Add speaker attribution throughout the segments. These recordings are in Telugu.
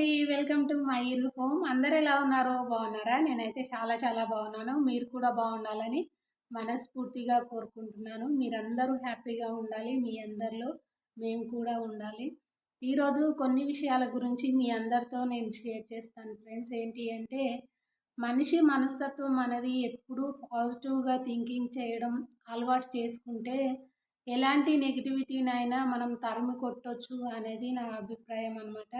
Speaker 1: అండి welcome to my ill home. అందరు ఎలా ఉన్నారో బాగున్నారా? నేనైతే చాలా చాలా బాగున్నాను. మీరు కూడా బాగుండాలని మనస్ఫూర్తిగా కోరుకుంటున్నాను. మీరందరూ హ్యాపీగా ఉండాలి మీ అందరిలో మేము కూడా ఉండాలి. ఈరోజు కొన్ని విషయాల గురించి మీ అందరితో నేను షేర్ చేస్తాను ఫ్రెండ్స్. ఏంటి అంటే మనిషి మనస్తత్వం అనేది ఎప్పుడూ పాజిటివ్గా థింకింగ్ చేయడం అలవాటు చేసుకుంటే ఎలాంటి నెగిటివిటీనైనా మనం తరిమి కొట్టొచ్చు అనేది నా అభిప్రాయం అనమాట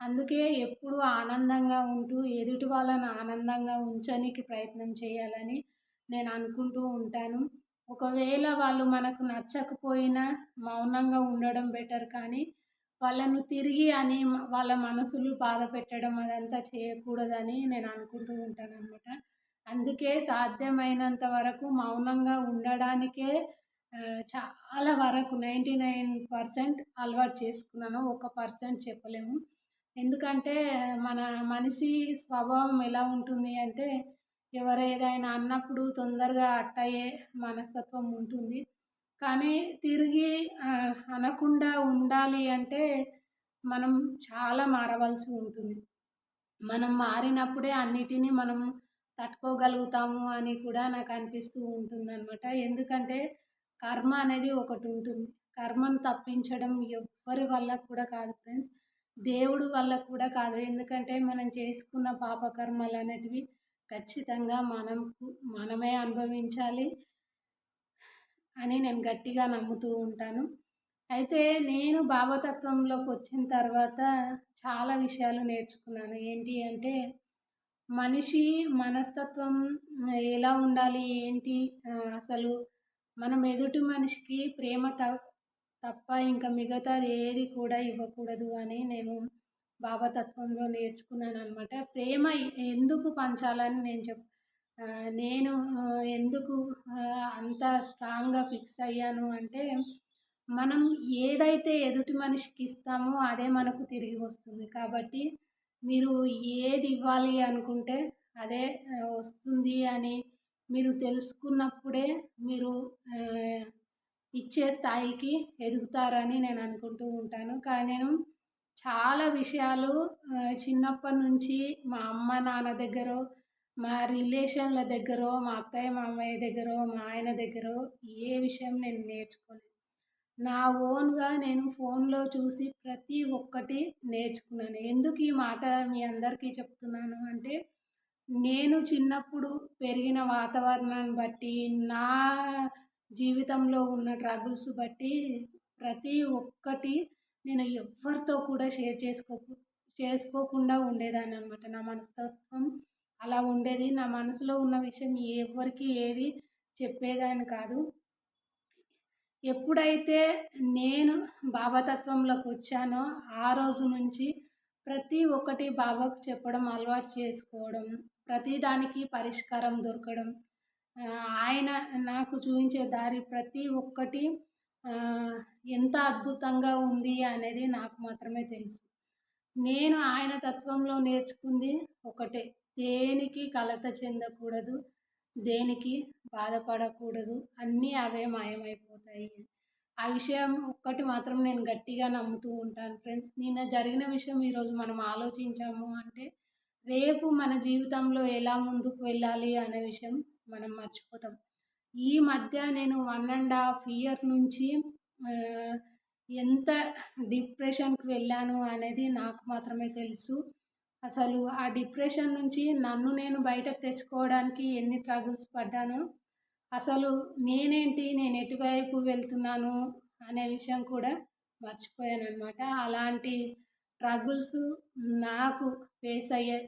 Speaker 1: అందుకే ఎప్పుడు ఆనందంగా ఉంటూ ఎదుటి వాళ్ళని ఆనందంగా ఉంచడానికి ప్రయత్నం చేయాలని నేను అనుకుంటూ ఉంటాను. ఒకవేళ వాళ్ళు మనకు నచ్చకపోయినా మౌనంగా ఉండడం బెటర్. కానీ వాళ్ళను తిరిగి అని వాళ్ళ మనసులు బాధ పెట్టడం అదంతా చేయకూడదని నేను అనుకుంటూ ఉంటాను అనమాట అందుకే సాధ్యమైనంత వరకు మౌనంగా ఉండడానికే చాలా వరకు నైంటీ నైన్ పర్సెంట్ అలవాటు చేసుకున్నాను. ఒక పర్సెంట్ చెప్పలేము. ఎందుకంటే మన మనిషి స్వభావం ఎలా ఉంటుంది అంటే ఎవరు ఏదైనా అన్నప్పుడు తొందరగా అట్టయ్యే మనస్తత్వం ఉంటుంది. కానీ తిరిగి అనకుండా ఉండాలి అంటే మనం చాలా మారవలసి ఉంటుంది. మనం మారినప్పుడే అన్నిటినీ మనం తట్టుకోగలుగుతాము అని కూడా నాకు అనిపిస్తూ ఉంటుంది అనమాట ఎందుకంటే కర్మ అనేది ఒకటి ఉంటుంది. కర్మను తప్పించడం ఎవ్వరి వల్ల కూడా కాదు ఫ్రెండ్స్. దేవుడు వల్ల కూడా కాదు. ఎందుకంటే మనం చేసుకున్న పాపకర్మలు అనేటివి ఖచ్చితంగా మనం మనమే అనుభవించాలి అని నేను గట్టిగా నమ్ముతూ ఉంటాను. అయితే నేను భావతత్వంలోకి వచ్చిన తర్వాత చాలా విషయాలు నేర్చుకున్నాను. ఏంటి అంటే మనిషి మనస్తత్వం ఎలా ఉండాలి? ఏంటి? అసలు మనం ఎదుటి మనిషికి ప్రేమ త తప్ప ఇంకా మిగతా ఏది కూడా ఇవ్వకూడదు అని నేను భావతత్వంలో నేర్చుకున్నాను అనమాట ప్రేమ ఎందుకు పంచాలని నేను చెప్ నేను ఎందుకు అంత స్ట్రాంగ్గా ఫిక్స్ అయ్యాను అంటే మనం ఏదైతే ఎదుటి మనిషికి ఇస్తామో అదే మనకు తిరిగి వస్తుంది. కాబట్టి మీరు ఏది ఇవ్వాలి అనుకుంటే అదే వస్తుంది అని మీరు తెలుసుకున్నప్పుడే మీరు ఇచ్చే స్థాయికి ఎదుగుతారని నేను అనుకుంటూ ఉంటాను. కానీ నేను చాలా విషయాలు చిన్నప్పటి నుంచి మా అమ్మ నాన్న దగ్గర మా రిలేషన్ల దగ్గర మా అత్తయ్య అమ్మాయి దగ్గర మా ఆయన దగ్గర ఏ విషయం నేను నేర్చుకోలేదు. నా ఓన్గా నేను ఫోన్లో చూసి ప్రతి ఒక్కటి నేర్చుకున్నాను. ఎందుకు ఈ మాట మీ అందరికీ చెప్తున్నాను అంటే నేను చిన్నప్పుడు పెరిగిన వాతావరణాన్ని బట్టి నా జీవితంలో ఉన్న ట్రబుల్స్ బట్టి ప్రతి ఒక్కటి నేను ఎవరితో కూడా షేర్ చేసుకో చేసుకోకుండా ఉండేదాన్ని అనమాట నా మనస్తత్వం అలా ఉండేది. నా మనసులో ఉన్న విషయం ఎవరికి ఏది చెప్పేదాన్ని కాదు. ఎప్పుడైతే నేను భావతత్వంలోకి వచ్చానో ఆ రోజు నుంచి ప్రతి ఒక్కటి బాబాకు చెప్పడం అలవాటు చేసుకోవడం ప్రతిదానికి పరిష్కారం దొరకడం ఆయన నాకు చూపించే దారి ప్రతి ఒక్కటి ఎంత అద్భుతంగా ఉంది అనేది నాకు మాత్రమే తెలుసు. నేను ఆయన తత్వంలో నేర్చుకుంది ఒకటే. దేనికి కలత చెందకూడదు దేనికి బాధపడకూడదు అన్నీ అవే మాయమైపోతాయి. ఆ విషయం ఒక్కటి మాత్రం నేను గట్టిగా నమ్ముతూ ఉంటాను ఫ్రెండ్స్. నిన్న జరిగిన విషయం ఈరోజు మనం ఆలోచించాము అంటే రేపు మన జీవితంలో ఎలా ముందుకు వెళ్ళాలి అనే విషయం మనం మర్చిపోతాం. ఈ మధ్య నేను వన్ అండ్ హాఫ్ ఇయర్ నుంచి ఎంత డిప్రెషన్కి వెళ్ళాను అనేది నాకు మాత్రమే తెలుసు. అసలు ఆ డిప్రెషన్ నుంచి నన్ను నేను బయటకు తెచ్చుకోవడానికి ఎన్ని ట్రగుల్స్ పడ్డాను అసలు నేనేంటి నేను ఎటువైపు వెళ్తున్నాను అనే విషయం కూడా మర్చిపోయాను అనమాట అలాంటి ట్రగుల్స్ నాకు ఫేస్ అయ్యే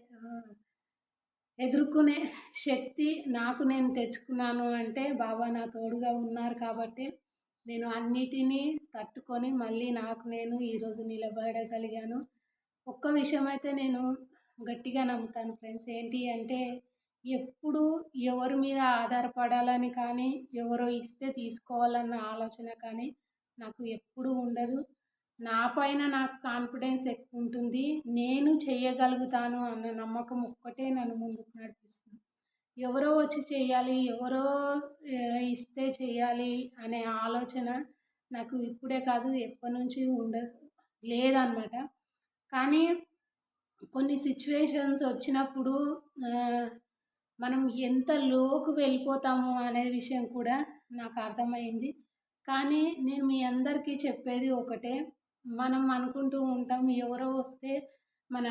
Speaker 1: ఎదుర్కొనే శక్తి నాకు నేను తెచ్చుకున్నాను అంటే బాబా నా తోడుగా ఉన్నారు కాబట్టి నేను అన్నిటినీ తట్టుకొని మళ్ళీ నాకు నేను ఈరోజు నిలబడగలిగాను. ఒక్క విషయం అయితే నేను గట్టిగా నమ్ముతాను ఫ్రెండ్స్. ఏంటి అంటే ఎప్పుడు ఎవరి మీద ఆధారపడాలని కానీ ఎవరో ఇస్తే తీసుకోవాలన్న ఆలోచన కానీ నాకు ఎప్పుడూ ఉండదు. నా పైన నాకు కాన్ఫిడెన్స్ ఎక్కువ ఉంటుంది నేను చేయగలుగుతాను అన్న నమ్మకం ఒక్కటే నన్ను ముందుకు నడిపిస్తుంది. ఎవరో వచ్చి చేయాలి ఎవరో ఇస్తే చేయాలి అనే ఆలోచన నాకు ఇప్పుడే కాదు ఎప్పటి నుంచి ఉండదు లేదన్నమాట. కానీ కొన్ని సిచ్యువేషన్స్ వచ్చినప్పుడు మనం ఎంత లోకు వెళ్ళిపోతాము అనే విషయం కూడా నాకు అర్థమైంది. కానీ నేను మీ అందరికీ చెప్పేది ఒకటే మనం అనుకుంటూ ఉంటాం ఎవరో వస్తే మన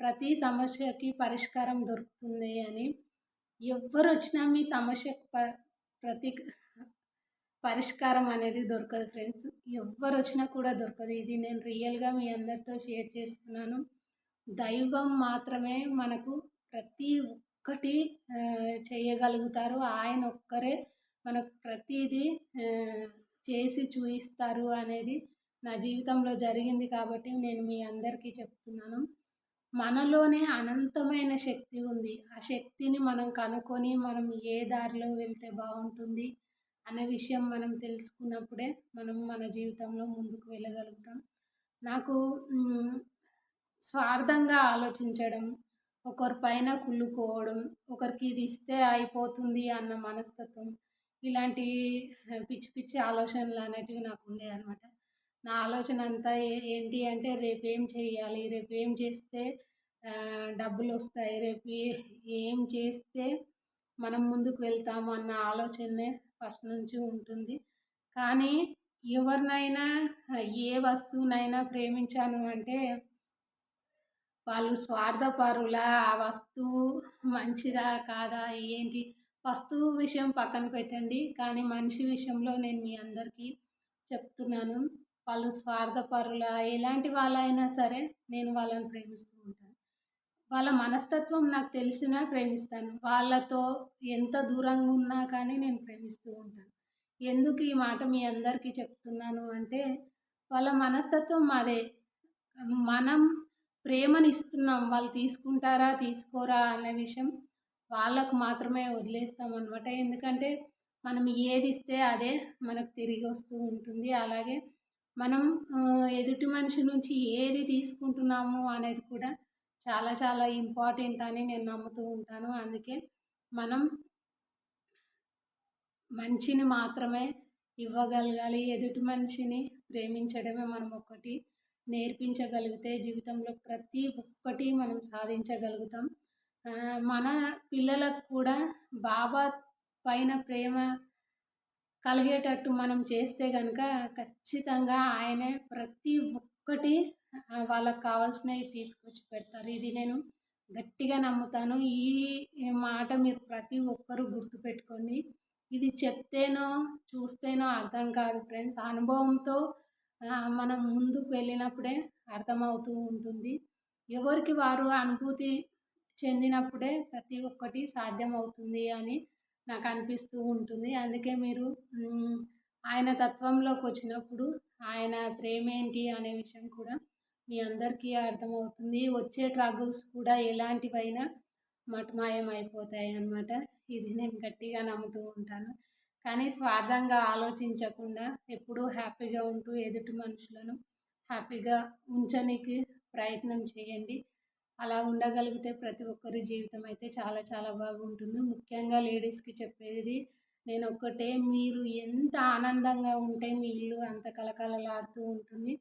Speaker 1: ప్రతి సమస్యకి పరిష్కారం దొరుకుతుంది అని. ఎవరు వచ్చినా మీ సమస్యకు ప ప్రతి పరిష్కారం అనేది దొరకదు ఫ్రెండ్స్. ఎవరు వచ్చినా కూడా దొరకదు. ఇది నేను రియల్గా మీ అందరితో షేర్ చేస్తున్నాను. దైవం మాత్రమే మనకు ప్రతి ఒక్కటి చేయగలుగుతారు. ఆయన ఒక్కరే మనకు ప్రతిదీ చేసి చూయిస్తారు అనేది నా జీవితంలో జరిగింది కాబట్టి నేను మీ అందరికీ చెప్తున్నాను. మనలోనే అనంతమైన శక్తి ఉంది. ఆ శక్తిని మనం కనుక్కొని మనం ఏ దారిలో వెళ్తే బాగుంటుంది అనే విషయం మనం తెలుసుకున్నప్పుడే మనం మన జీవితంలో ముందుకు వెళ్ళగలుగుతాం. నాకు స్వార్థంగా ఆలోచించడం ఒకరి పైన కుళ్ళుకోవడం ఒకరికి ఇది ఇస్తే అయిపోతుంది అన్న మనస్తత్వం ఇలాంటి పిచ్చి పిచ్చి ఆలోచనలు అనేటివి నాకు ఉండేవి అనమాట నా ఆలోచన అంతా ఏంటి అంటే రేపు ఏం చేయాలి రేపు ఏం చేస్తే డబ్బులు వస్తాయి రేపు ఏం చేస్తే మనం ముందుకు వెళ్తాము అన్న ఆలోచనే ఫస్ట్ నుంచి ఉంటుంది. కానీ ఎవరినైనా ఏ వస్తువునైనా ప్రేమించాను అంటే వాళ్ళు స్వార్థపరుల ఆ వస్తువు మంచిదా కాదా? ఏంటి? వస్తువు విషయం పక్కన పెట్టండి. కానీ మనిషి విషయంలో నేను మీ అందరికీ చెప్తున్నాను. వాళ్ళు స్వార్థపరుల ఎలాంటి వాళ్ళైనా సరే నేను వాళ్ళని ప్రేమిస్తూ ఉంటాను. వాళ్ళ మనస్తత్వం నాకు తెలిసినా ప్రేమిస్తాను. వాళ్ళతో ఎంత దూరంగా ఉన్నా కానీ నేను ప్రేమిస్తూ ఉంటాను. ఎందుకు ఈ మాట మీ అందరికీ చెప్తున్నాను అంటే వాళ్ళ మనస్తత్వం మాదే. మనం ప్రేమని ఇస్తున్నాం. వాళ్ళు తీసుకుంటారా తీసుకోరా అనే విషయం వాళ్ళకు మాత్రమే వదిలేస్తాం అనమాట ఎందుకంటే మనం ఏది ఇస్తే అదే మనకు తిరిగి వస్తూ ఉంటుంది. అలాగే మనం ఎదుటి మనిషి నుంచి ఏది తీసుకుంటున్నాము అనేది కూడా చాలా చాలా ఇంపార్టెంట్ అని నేను నమ్ముతూ ఉంటాను. అందుకే మనం మంచిని మాత్రమే ఇవ్వగలగాలి. ఎదుటి మనిషిని ప్రేమించడమే మనం ఒకటి నేర్పించగలిగితే జీవితంలో ప్రతి ఒక్కటి మనం సాధించగలుగుతాం. మన పిల్లలకు కూడా బాబా పైన ప్రేమ కలిగేటట్టు మనం చేస్తే కనుక ఖచ్చితంగా ఆయనే ప్రతి ఒక్కటి వాళ్ళకు కావాల్సినవి తీసుకొచ్చి పెడతారు. ఇది నేను గట్టిగా నమ్ముతాను. ఈ మాట మీరు ప్రతి ఒక్కరూ గుర్తుపెట్టుకోండి. ఇది చెప్తేనో చూస్తేనో అర్థం కాదు ఫ్రెండ్స్. అనుభవంతో మనం ముందుకు వెళ్ళినప్పుడే అర్థమవుతూ ఉంటుంది. ఎవరికి వారు అనుభూతి చెందినప్పుడే ప్రతి ఒక్కటి సాధ్యమవుతుంది అని నాకు అనిపిస్తూ ఉంటుంది. అందుకే మీరు ఆయన తత్వంలోకి వచ్చినప్పుడు ఆయన ప్రేమ ఏంటి అనే విషయం కూడా మీ అందరికీ అర్థమవుతుంది. వచ్చే ట్రబుల్స్ కూడా ఎలాంటివైనా మటుమాయం అయిపోతాయి అన్నమాట ఇది నేను గట్టిగా నమ్ముతూ ఉంటాను. కానీ స్వార్థంగా ఆలోచించకుండా ఎప్పుడూ హ్యాపీగా ఉంటూ ఎదుటి మనుషులను హ్యాపీగా ఉంచనీకి ప్రయత్నం చేయండి. అలా ఉండగలిగితే ప్రతి ఒక్కరి జీవితం అయితే చాలా చాలా బాగుంటుంది. ముఖ్యంగా లేడీస్కి చెప్పేది నేను ఒక్కటే మీరు ఎంత ఆనందంగా ఉంటే మీ ఇల్లు అంత కలకలలాడుతూ ఉంటుంది.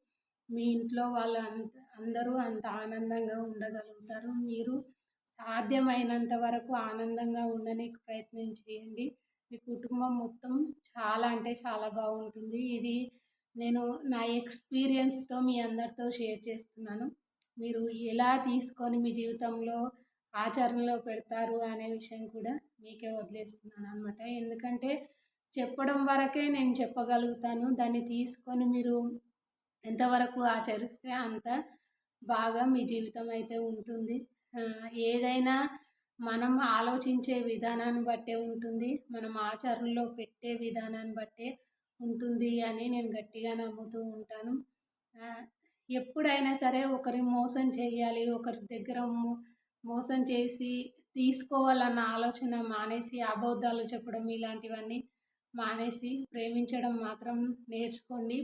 Speaker 1: మీ ఇంట్లో వాళ్ళు అంత అందరూ అంత ఆనందంగా ఉండగలుగుతారు. మీరు సాధ్యమైనంత వరకు ఆనందంగా ఉండడానికి ప్రయత్నం చేయండి. మీ కుటుంబం మొత్తం చాలా అంటే చాలా బాగుంటుంది. ఇది నేను నా ఎక్స్పీరియన్స్తో మీ అందరితో షేర్ చేస్తున్నాను. మీరు ఎలా తీసుకొని మీ జీవితంలో ఆచరణలో పెడతారు అనే విషయం కూడా మీకే వదిలేస్తున్నాను అనమాట ఎందుకంటే చెప్పడం వరకే నేను చెప్పగలుగుతాను. దాన్ని తీసుకొని మీరు ఎంతవరకు ఆచరిస్తే అంత బాగా మీ జీవితం అయితే ఉంటుంది. ఏదైనా మనం ఆలోచించే విధానాన్ని బట్టే ఉంటుంది. మనం ఆచరణలో పెట్టే విధానాన్ని బట్టే ఉంటుంది అని నేను గట్టిగా నమ్ముతూ ఉంటాను. ఎప్పుడైనా సరే ఒకరి మోసం చేయాలి ఒకరి దగ్గర మోసం చేసి తీసుకోవాలన్న ఆలోచన మానేసి అబద్ధాలు చెప్పడం ఇలాంటివన్నీ మానేసి ప్రేమించడం మాత్రం నేర్చుకోండి.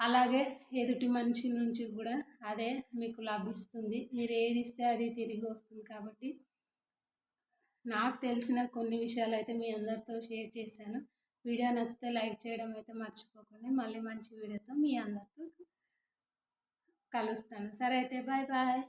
Speaker 1: అలాగే ఎదుటి మనిషి నుంచి కూడా అదే మీకు లభిస్తుంది. మీరు ఏది ఇస్తే అది తిరిగి వస్తుంది కాబట్టి. నాకు తెలిసిన కొన్ని విషయాలు అయితే మీ అందరితో షేర్ చేశాను. వీడియో నచ్చితే లైక్ చేయడం అయితే మర్చిపోకండి. మళ్ళీ మంచి వీడియోతో మీ అందరితో కలుస్తాను. సరే అయితే బాయ్ బాయ్.